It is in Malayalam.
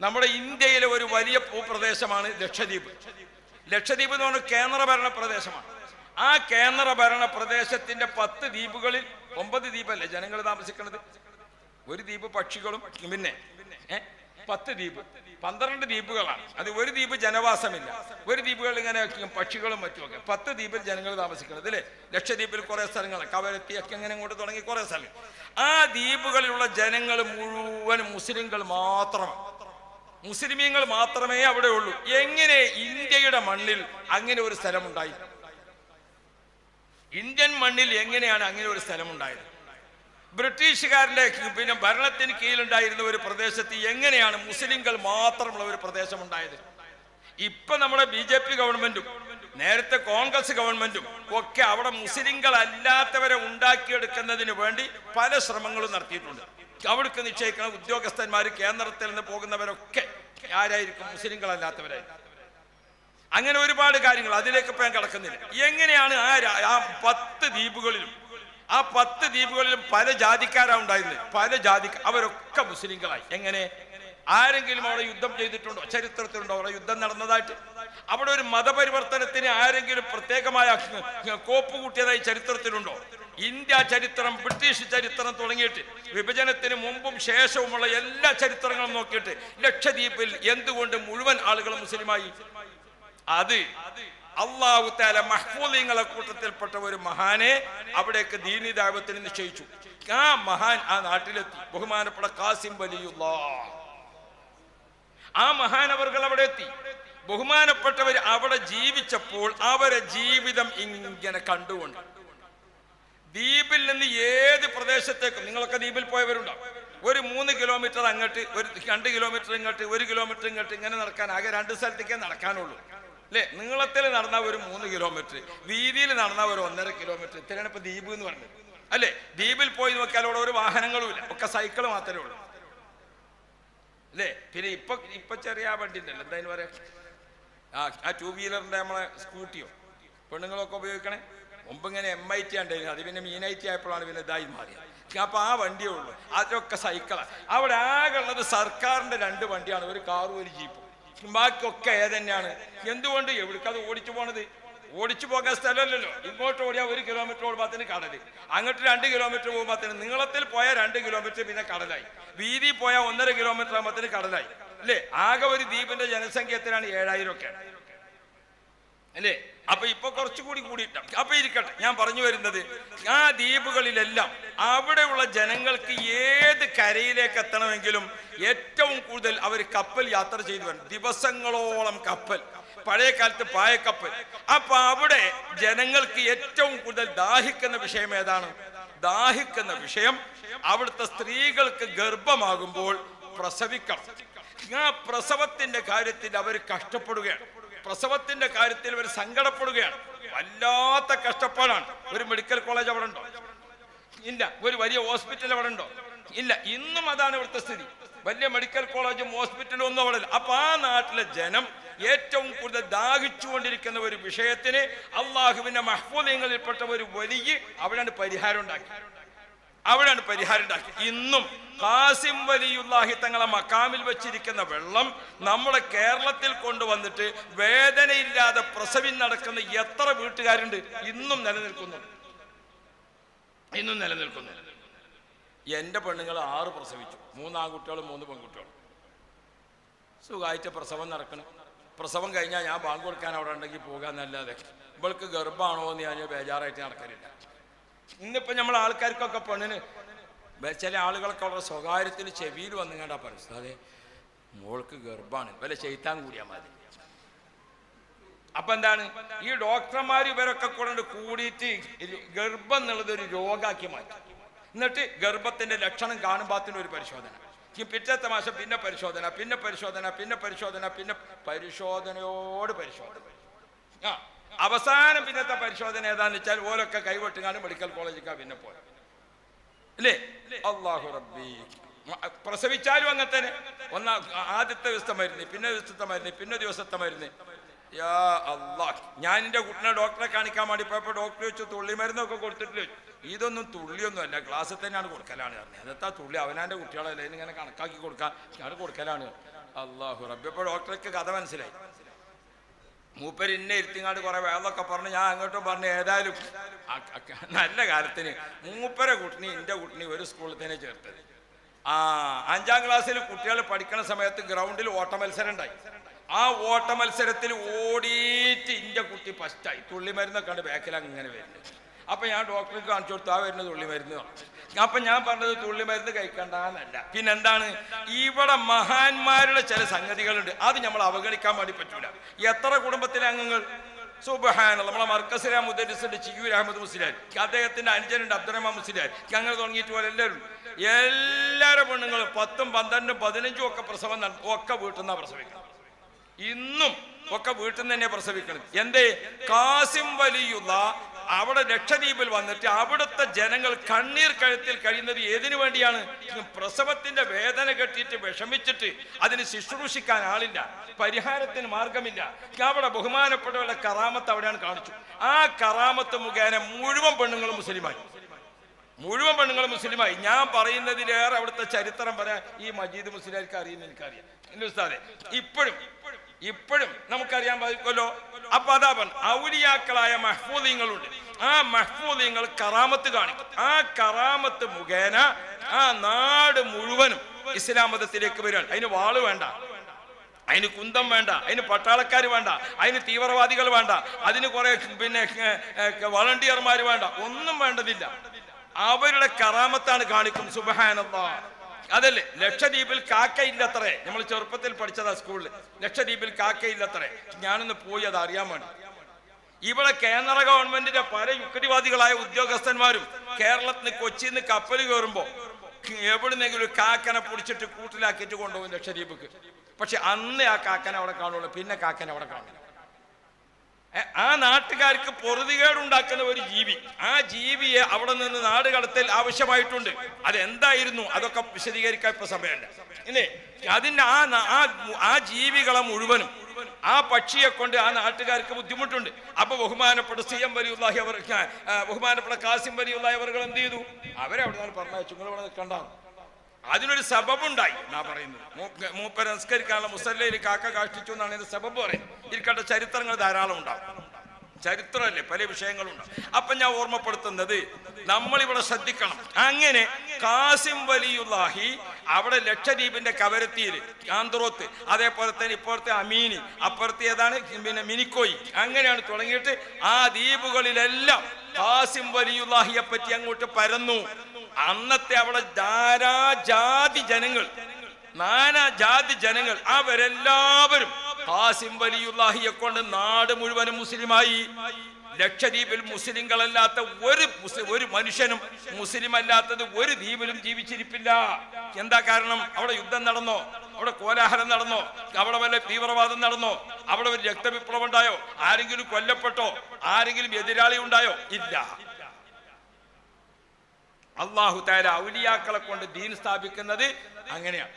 നമ്മുടെ ഇന്ത്യയിലെ ഒരു വലിയ ഭൂപ്രദേശമാണ് ലക്ഷദ്വീപ്. ലക്ഷദ്വീപ് എന്ന് പറഞ്ഞാൽ കേന്ദ്രഭരണ പ്രദേശമാണ്. ആ കേന്ദ്രഭരണ പ്രദേശത്തിന്റെ പത്ത് ദ്വീപുകളിൽ ഒമ്പത് ദ്വീപല്ലേ ജനങ്ങൾ താമസിക്കുന്നത്? ഒരു ദ്വീപ് പക്ഷികളും പിന്നെ പത്ത് ദ്വീപ്. പന്ത്രണ്ട് ദ്വീപുകളാണ്. അത് ഒരു ദ്വീപ് ജനവാസമില്ല. ഒരു ദ്വീപുകളിൽ ഇങ്ങനെ പക്ഷികളും മറ്റുമൊക്കെ പത്ത് ദ്വീപിൽ ജനങ്ങൾ താമസിക്കുന്നത് അല്ലേ? ലക്ഷദ്വീപിൽ കുറെ സ്ഥലങ്ങൾ കവരത്തി ഒക്കെ അങ്ങനെ ഇങ്ങോട്ട് തുടങ്ങി കുറെ സ്ഥലങ്ങൾ. ആ ദ്വീപുകളിലുള്ള ജനങ്ങൾ മുഴുവൻ മുസ്ലിങ്ങൾ മാത്രമാണ്. മുസ്ലിമീങ്ങൾ മാത്രമേ അവിടെ ഉള്ളൂ. എങ്ങനെ ഇന്ത്യയുടെ മണ്ണിൽ അങ്ങനെ ഒരു സ്ഥലമുണ്ടായി? ഇന്ത്യൻ മണ്ണിൽ എങ്ങനെയാണ് അങ്ങനെ ഒരു സ്ഥലമുണ്ടായത്? ബ്രിട്ടീഷുകാരുടെ പിന്നെ ഭരണത്തിന് കീഴിലുണ്ടായിരുന്ന ഒരു പ്രദേശത്ത് എങ്ങനെയാണ് മുസ്ലിങ്ങൾ മാത്രമുള്ള ഒരു പ്രദേശം ഉണ്ടായത് ഇപ്പൊ നമ്മുടെ ബി ജെ പി ഗവൺമെന്റും നേരത്തെ കോൺഗ്രസ് ഗവൺമെന്റും ഒക്കെ അവിടെ മുസ്ലിങ്ങൾ അല്ലാത്തവരെ ഉണ്ടാക്കിയെടുക്കുന്നതിന് വേണ്ടി പല ശ്രമങ്ങളും നടത്തിയിട്ടുണ്ട്. അവിടേക്ക് നിശ്ചയിക്കുന്ന ഉദ്യോഗസ്ഥന്മാർ കേന്ദ്രത്തിൽ നിന്ന് പോകുന്നവരൊക്കെ ആരായിരിക്കും? മുസ്ലിങ്ങളല്ലാത്തവരായിരിക്കും അങ്ങനെ ഒരുപാട് കാര്യങ്ങൾ അതിലേക്ക് ഇപ്പം ഞാൻ കിടക്കുന്നില്ല. എങ്ങനെയാണ് ആ ആ പത്ത് ദ്വീപുകളിലും ആ പത്ത് ദ്വീപുകളിലും പല ജാതിക്കാരാ ഉണ്ടായിരുന്നത് പല ജാതി അവരൊക്കെ മുസ്ലിങ്ങളായി. എങ്ങനെ? ആരെങ്കിലും അവിടെ യുദ്ധം ചെയ്തിട്ടുണ്ടോ? ചരിത്രത്തിലുണ്ടോ? അവിടെ യുദ്ധം നടന്നതായിട്ട്? അവിടെ ഒരു മതപരിവർത്തനത്തിന് ആരെങ്കിലും പ്രത്യേകമായ കോപ്പ് കൂട്ടിയതായി ചരിത്രത്തിലുണ്ടോ? ഇന്ത്യ ചരിത്രം ബ്രിട്ടീഷ് ചരിത്രം തുടങ്ങിയിട്ട് വിഭജനത്തിന് മുമ്പും ശേഷവുമുള്ള എല്ലാ ചരിത്രങ്ങളും നോക്കിയിട്ട് ലക്ഷദ്വീപിൽ എന്തുകൊണ്ട് മുഴുവൻ ആളുകളും മുസ്ലിമായി? അത് അള്ളാഹു താല മഹ്ഫൂലിങ്ങളെ കൂട്ടത്തിൽപ്പെട്ട ഒരു മഹാനെ അവിടേക്ക് ദീനി ദൈവത്തിന് നിശ്ചയിച്ചു. ആ മഹാൻ ആ നാട്ടിലെത്തി. ബഹുമാനപ്പെട്ട കാസിം വലിയുള്ള. ആ മഹാൻ മഹാനവർകൾ അവിടെ എത്തി. ബഹുമാനപ്പെട്ടവർ അവിടെ ജീവിച്ചപ്പോൾ അവരെ ജീവിതം ഇങ്ങനെ കണ്ടുകൊണ്ട് ദ്വീപിൽ നിന്ന് ഏത് പ്രദേശത്തേക്കും നിങ്ങളൊക്കെ ദ്വീപിൽ പോയവരുണ്ടോ ഒരു മൂന്ന് കിലോമീറ്റർ അങ്ങോട്ട് ഒരു രണ്ട് കിലോമീറ്റർ ഇങ്ങോട്ട് ഒരു കിലോമീറ്റർ ഇങ്ങോട്ട് ഇങ്ങനെ നടക്കാൻ ആകെ രണ്ട് സ്ഥലത്തേക്കേ നടക്കാനുള്ളൂ. അല്ലേ? നീളത്തിൽ നടന്ന ഒരു മൂന്ന് കിലോമീറ്റർ വീതിയിൽ നടന്ന ഒരു ഒന്നര കിലോമീറ്റർ ഇത്രയാണ് ഇപ്പൊ ദ്വീപ് എന്ന് പറഞ്ഞത് അല്ലേ? ദ്വീപിൽ പോയി നോക്കിയാൽ അവിടെ ഒരു വാഹനങ്ങളും ഇല്ല. ഒക്കെ സൈക്കിൾ മാത്രമേ ഉള്ളൂ. അല്ലേ? പിന്നെ ഇപ്പൊ ഇപ്പൊ ചെറിയ വണ്ടി ഉണ്ടല്ലോ. എന്തായാലും പറയാ? ആ ടൂ വീലറിന്റെ നമ്മളെ സ്കൂട്ടിയോ പെണ്ണുങ്ങളൊക്കെ ഉപയോഗിക്കണേ? മുമ്പ് ഇങ്ങനെ എം ഐ ടി ഉണ്ടായിരുന്നു അത് പിന്നെ മീൻ ഐ ടി ആയപ്പോഴാണ് പിന്നെ ഇതായി മാറിയത്. അപ്പൊ ആ വണ്ടിയേ ഉള്ളൂ. അതൊക്കെ സൈക്കിളാണ് അവിടെ ആകെ ഉള്ളത് സർക്കാരിന്റെ രണ്ട് വണ്ടിയാണ്. ഒരു കാറും ഒരു ജീപ്പും. ബാക്കിയൊക്കെ ഏതന്നെയാണ്? എന്തുകൊണ്ട്? എവിടേക്കത് ഓടിച്ചു പോണത്? ഓടിച്ചു പോകാൻ സ്ഥലമല്ലല്ലോ. ഇങ്ങോട്ട് ഓടിയാൽ ഒരു കിലോമീറ്റർ ഓടുമ്പോൾ കടൽ. അങ്ങോട്ട് രണ്ട് കിലോമീറ്റർ പോകുമ്പോൾ നീളത്തിൽ പോയാൽ രണ്ട് കിലോമീറ്റർ പിന്നെ കടലായി. വീതി പോയാൽ ഒന്നര കിലോമീറ്റർ ആകുമ്പോഴത്തേന് കടലായി. അല്ലേ? ആകെ ഒരു ദ്വീപിന്റെ ജനസംഖ്യ എത്രയാണ് ഏഴായിരം ഒക്കെ അല്ലേ? അപ്പൊ ഇപ്പൊ കുറച്ചുകൂടി കൂടിയിട്ടാണ് അപ്പൊ ഇരിക്കട്ടെ ഞാൻ പറഞ്ഞു വരുന്നത്. ആ ദ്വീപുകളിലെല്ലാം അവിടെയുള്ള ജനങ്ങൾക്ക് ഏത് കരയിലേക്ക് എത്തണമെങ്കിലും ഏറ്റവും കൂടുതൽ അവർ കപ്പൽ യാത്ര ചെയ്തു വരണം. ദിവസങ്ങളോളം കപ്പൽ. പഴയ കാലത്ത് പായക്കപ്പൽ. അപ്പൊ അവിടെ ജനങ്ങൾക്ക് ഏറ്റവും കൂടുതൽ ദാഹിക്കുന്ന വിഷയം ഏതാണ്? ദാഹിക്കുന്ന വിഷയം അവിടുത്തെ സ്ത്രീകൾക്ക് ഗർഭമാകുമ്പോൾ പ്രസവിക്കണം. ആ പ്രസവത്തിന്റെ കാര്യത്തിൽ അവർ കഷ്ടപ്പെടുകയാണ്. പ്രസവത്തിന്റെ കാര്യത്തിൽ ഇവർ സങ്കടപ്പെടുകയാണ്. വല്ലാത്ത കഷ്ടപ്പാടാണ്. ഒരു മെഡിക്കൽ കോളേജ് അവിടെ ഉണ്ടോ? ഇല്ല. ഒരു വലിയ ഹോസ്പിറ്റൽ അവിടെ ഉണ്ടോ? ഇല്ല. ഇന്നും അതാണ് ഇവിടുത്തെ സ്ഥിതി. വലിയ മെഡിക്കൽ കോളേജും ഹോസ്പിറ്റലും ഒന്നും അവിടെ ഇല്ല. അപ്പൊ ആ നാട്ടിലെ ജനം ഏറ്റവും കൂടുതൽ ദാഹിച്ചുകൊണ്ടിരിക്കുന്ന ഒരു വിഷയത്തിന് അള്ളാഹുവിന്റെ മഹ്ഫൂലിങ്ങളിൽപ്പെട്ട ഒരു വലിയ അവിടെയാണ് പരിഹാരം ഉണ്ടാക്കി അവിടെയാണ് പരിഹാരം ഉണ്ടാക്കി ഇന്നും കാസിം വലിയുല്ലാഹി തങ്ങളെ മക്കാമിൽ വെച്ചിരിക്കുന്ന വെള്ളം നമ്മുടെ കേരളത്തിൽ കൊണ്ടുവന്നിട്ട് വേദനയില്ലാതെ പ്രസവിൻ നടക്കുന്ന എത്ര വീട്ടുകാരുണ്ട്? ഇന്നും നിലനിൽക്കുന്നു. ഇന്നും നിലനിൽക്കുന്നു. എന്റെ പെണ്ണുങ്ങൾ ആറ് പ്രസവിച്ചു. മൂന്നാൺകുട്ടികളും മൂന്ന് പെൺകുട്ടികളും. സുഖമായിട്ട് പ്രസവം നടക്കണം. പ്രസവം കഴിഞ്ഞാൽ ഞാൻ ബാങ്ക് കൊടുക്കാൻ അവിടെ ഉണ്ടെങ്കിൽ പോകാന്നല്ലാതെ. ഇവൾക്ക് ഗർഭമാണോ എന്ന് ഞാൻ ബേജാറായിട്ട് നടക്കലില്ല. ഇന്നിപ്പോ നമ്മൾ ആൾക്കാർക്കൊക്കെ പെണ്ണിന് ചില ആളുകളൊക്കെ അവരുടെ സ്വകാര്യത്തിൽ ചെവിയിൽ വന്നു കണ്ടാ പറയുന്നത് അതെ മോൾക്ക് ഗർഭാണ്. വല്ല ചെയ്ത്താൻ കൂടിയാ മതി. അപ്പൊ എന്താണ്? ഈ ഡോക്ടർമാർ ഇവരൊക്കെ കൂടെ കൂടിയിട്ട് ഗർഭം എന്നുള്ളത് ഒരു രോഗാക്കി മാറ്റി. എന്നിട്ട് ഗർഭത്തിന്റെ ലക്ഷണം കാണുമ്പോൾ ഒരു പരിശോധന. പിറ്റത്തെ മാസം പിന്നെ പരിശോധന പിന്നെ പരിശോധന പിന്നെ പരിശോധന പിന്നെ പരിശോധനയോട് പരിശോധന. ആ. അവസാനം പിന്നത്തെ പരിശോധന ഏതാന്ന് വെച്ചാൽ ഓരൊക്കെ കൈവെട്ടുകാണ് മെഡിക്കൽ കോളേജിക്കാ പിന്നെ പോയത് അല്ലേ അള്ളാഹു റബ്ബി. പ്രസവിച്ചാലും അങ്ങനെ തന്നെ. ഒന്നാ ആദ്യത്തെ ദിവസത്തെ മരുന്ന് പിന്നെ ദിവസത്തെ മരുന്ന് പിന്നെ ദിവസത്തെ മരുന്ന്. യാ ഞാൻ എന്റെ കുട്ടിനെ ഡോക്ടറെ കാണിക്കാൻ വേണ്ടി പോയപ്പോൾ ഡോക്ടർ വെച്ചു തുള്ളി മരുന്നൊക്കെ കൊടുത്തിട്ട് ഇതൊന്നും തുള്ളിയൊന്നും അല്ല. ക്ലാസ്സിൽ തന്നെയാണ് കൊടുക്കലാണ് പറഞ്ഞത്. തുള്ളി? അവനാന്റെ കുട്ടികളല്ലേ? ഇങ്ങനെ കണക്കാക്കി കൊടുക്കാൻ. ഞാൻ കൊടുക്കലാണ് അള്ളാഹു റബ്ബി. ഇപ്പോൾ ഡോക്ടർക്ക് കഥ മനസ്സിലായി. മൂപ്പര് ഇന്നെ ഇരുത്തിങ്ങാണ്ട് കുറെ വേളൊക്കെ പറഞ്ഞ് ഞാൻ അങ്ങോട്ടും പറഞ്ഞു ഏതായാലും നല്ല കാലത്തിന് മൂപ്പരെ കുട്ടിനി എന്റെ കുട്ടിനി ഒരു സ്കൂളിൽ തന്നെ ചേർത്തത്. ആ അഞ്ചാം ക്ലാസ്സിൽ കുട്ടികൾ പഠിക്കുന്ന സമയത്ത് ഗ്രൗണ്ടിൽ ഓട്ട മത്സരം ഉണ്ടായി. ആ ഓട്ട മത്സരത്തിൽ ഓടിയിട്ട് ഇന്റെ കുട്ടി ഫസ്റ്റായി തുള്ളി മരുന്നൊക്കെ കണ്ട് ബാക്കിൽ വരുന്നത്. അപ്പൊ ഞാൻ ഡോക്ടർക്ക് കാണിച്ചു കൊടുത്തു ആ വരുന്ന തുള്ളി. അപ്പൊ ഞാൻ പറഞ്ഞത് തുള്ളി മരുന്ന് കഴിക്കണ്ടെന്നല്ല. പിന്നെന്താണ്? ഇവിടെ മഹാന്മാരുടെ ചില സംഗതികളുണ്ട്. അത് നമ്മൾ അവഗണിക്കാൻ വേണ്ടി പറ്റൂല. എത്ര കുടുംബത്തിലെ അംഗങ്ങൾ? സുബഹാന നമ്മളെ മർക്കസിലെ മുദ്രസുണ്ട് ചിയൂർ അഹമ്മദ് മുസ്ലിയാർ. അദ്ദേഹത്തിന്റെ അനുജനുണ്ട് അബ്ദുറഹ്മാൻ മുസ്ലിയാർ. ഞങ്ങൾ തുടങ്ങിയിട്ട് പോലെ എല്ലാവരും. എല്ലാവരും പെണ്ണുങ്ങളും പത്തും പന്ത്രണ്ടും പതിനഞ്ചും ഒക്കെ പ്രസവം ഒക്കെ വീട്ടിൽ നിന്നാണ് പ്രസവിക്കുന്നത് ഇന്നും ഒക്കെ വീട്ടിൽ നിന്ന് തന്നെ പ്രസവിക്കണം എന്തേ? കാസിം വലിയുള്ള അവിടെ ലക്ഷദ്വീപിൽ വന്നിട്ട് അവിടുത്തെ ജനങ്ങൾ കണ്ണീർ കഴുത്തിൽ കഴിയുന്നത് ഏതിനു വേണ്ടിയാണ്? പ്രസവത്തിന്റെ വേദന കെട്ടിയിട്ട് വിഷമിച്ചിട്ട് അതിന് ശുശ്രൂഷിക്കാൻ ആളില്ല പരിഹാരത്തിന് മാർഗമില്ല. അവിടെ ബഹുമാനപ്പെട്ടവരുടെ കറാമത്ത് അവിടെയാണ് കാണിച്ചു. ആ കറാമത്ത് മുഖേന മുഴുവൻ പെണ്ണുങ്ങളും മുസ്ലിമായി. മുഴുവൻ പെണ്ണുങ്ങളും മുസ്ലിമായി. ഞാൻ പറയുന്നതിലേറെ അവിടുത്തെ ചരിത്രം പറയാൻ ഈ മജീദ് മുസ്ലിമാർക്ക് അറിയുന്ന എനിക്കറിയാം. ഉസ്താദെ ഇപ്പോഴും ഇപ്പോഴും നമുക്കറിയാൻ പറ്റുമല്ലോ അപ്പൊ അതാ പറഞ്ഞു ഔലിയാക്കളായ മഹ്ഫൂദിങ്ങളുണ്ട്. ആ മഹ്ഫൂദിങ്ങൾ കറാമത്ത് കാണിക്കും. ആ കറാമത്ത് മുഖേന ആ നാട് മുഴുവനും ഇസ്ലാം മതത്തിലേക്ക് വരികയാണ്. അതിന് വാൾ വേണ്ട. അതിന് കുന്തം വേണ്ട. അതിന് പട്ടാളക്കാർ വേണ്ട. അതിന് തീവ്രവാദികൾ വേണ്ട. അതിന് കുറെ പിന്നെ വളണ്ടിയർമാർ വേണ്ട. ഒന്നും വേണ്ടതില്ല. അവരുടെ കറാമത്താണ് കാണിക്കും. സുബഹാനല്ലാ അതല്ലേ? ലക്ഷദ്വീപിൽ കാക്കയില്ലത്രേ. നമ്മൾ ചെറുപ്പത്തിൽ പഠിച്ചതാ സ്കൂളിൽ ലക്ഷദ്വീപിൽ കാക്കയില്ലത്രേ. ഞാനൊന്ന് പോയി അത് അറിയാൻ വേണ്ടി. ഇവിടെ കേന്ദ്ര ഗവൺമെന്റിന്റെ പല യുക്തിവാദികളായ ഉദ്യോഗസ്ഥന്മാരും കേരളത്തിന് കൊച്ചിയിൽ നിന്ന് കപ്പൽ കയറുമ്പോ എവിടുന്നെങ്കിലും കാക്കനെ പൊടിച്ചിട്ട് കൂട്ടിലാക്കിയിട്ട് കൊണ്ടുപോകും ലക്ഷദ്വീപിക്ക്. പക്ഷെ അന്ന് ആ കാക്കനെ അവിടെ കാണുള്ളൂ. പിന്നെ കാക്കനെ അവിടെ ഏ, ആ നാട്ടുകാർക്ക് പൊറുതികേടുണ്ടാക്കുന്ന ഒരു ജീവി. ആ ജീവിയെ അവിടെ നിന്ന് നാട് കടത്തൽ ആവശ്യമായിട്ടുണ്ട്. അതെന്തായിരുന്നു? അതൊക്കെ വിശദീകരിക്കാൻ ഇപ്പൊ സമയമുണ്ട് ഇനി അതിന്റെ ആ ആ ജീവികളെ മുഴുവനും ആ പക്ഷിയെ കൊണ്ട് ആ നാട്ടുകാർക്ക് ബുദ്ധിമുട്ടുണ്ട്. അപ്പൊ ബഹുമാനപ്പെട്ട സി എം വലിയുള്ളാഹി ബഹുമാനപ്പെട്ട കാസിം വലിയുള്ളാഹി അവർ എന്ത് ചെയ്തു? അവരെ അവിടെ നിന്ന് പറഞ്ഞു നിങ്ങൾ ഇവിടെ നിൽക്കണ്ടാന്ന് അതിനൊരു സബബുണ്ടായി. എന്നാ പറയുന്നത്? മൂപ്പ- നമസ്കരിക്കാനുള്ള മുസല്ലയിൽ കാക്ക കാഷ്ടിച്ചു എന്നാണ് ഇതിന്റെ സബബ് പറയുന്നത്. ഇരിക്കട്ടെ ചരിത്രങ്ങൾ ധാരാളം ഉണ്ടാവും ചരിത്രമല്ലേ? പല വിഷയങ്ങളുണ്ടാവും അപ്പൊ ഞാൻ ഓർമ്മപ്പെടുത്തുന്നത് നമ്മളിവിടെ ശ്രദ്ധിക്കണം. അങ്ങനെ കാസിം വലിയുള്ളാഹി അവിടെ ലക്ഷദ്വീപിന്റെ കവരത്തിയിൽ ആന്ത്രോത്ത് അതേപോലെ തന്നെ ഇപ്പോഴത്തെ അമീനി അപ്പുറത്തെ ഏതാണ്? പിന്നെ മിനിക്കോയി. അങ്ങനെയാണ് തുടങ്ങിയിട്ട് ആ ദ്വീപുകളിലെല്ലാം കാസിം വലിയുല്ലാഹിയെ പറ്റി അങ്ങോട്ട് പരന്നു. അന്നത്തെ അവിടെ ജാതി ജനങ്ങൾ നാനാ ജാതി ജനങ്ങൾ അവരെല്ലാവരും ഹാസിം വലിയുള്ളാഹിയെ കൊണ്ട് നാട് മുഴുവനും മുസ്ലിമായി. ലക്ഷദ്വീപിൽ മുസ്ലിങ്ങളല്ലാത്ത ഒരു ഒരു മനുഷ്യനും മുസ്ലിം അല്ലാത്തത് ഒരു ദ്വീപിലും ജീവിച്ചിരിപ്പില്ല. എന്താ കാരണം? അവിടെ യുദ്ധം നടന്നോ? അവിടെ കോലാഹലം നടന്നോ? അവിടെ വല്ല തീവ്രവാദം നടന്നോ? അവിടെ ഒരു രക്തവിപ്ലവം ഉണ്ടായോ? ആരെങ്കിലും കൊല്ലപ്പെട്ടോ? ആരെങ്കിലും എതിരാളി ഉണ്ടായോ? ഇല്ല. അള്ളാഹു താര ഔലിയാക്കളെ കൊണ്ട് ദീൻ സ്ഥാപിക്കുന്നത് അങ്ങനെയാണ്.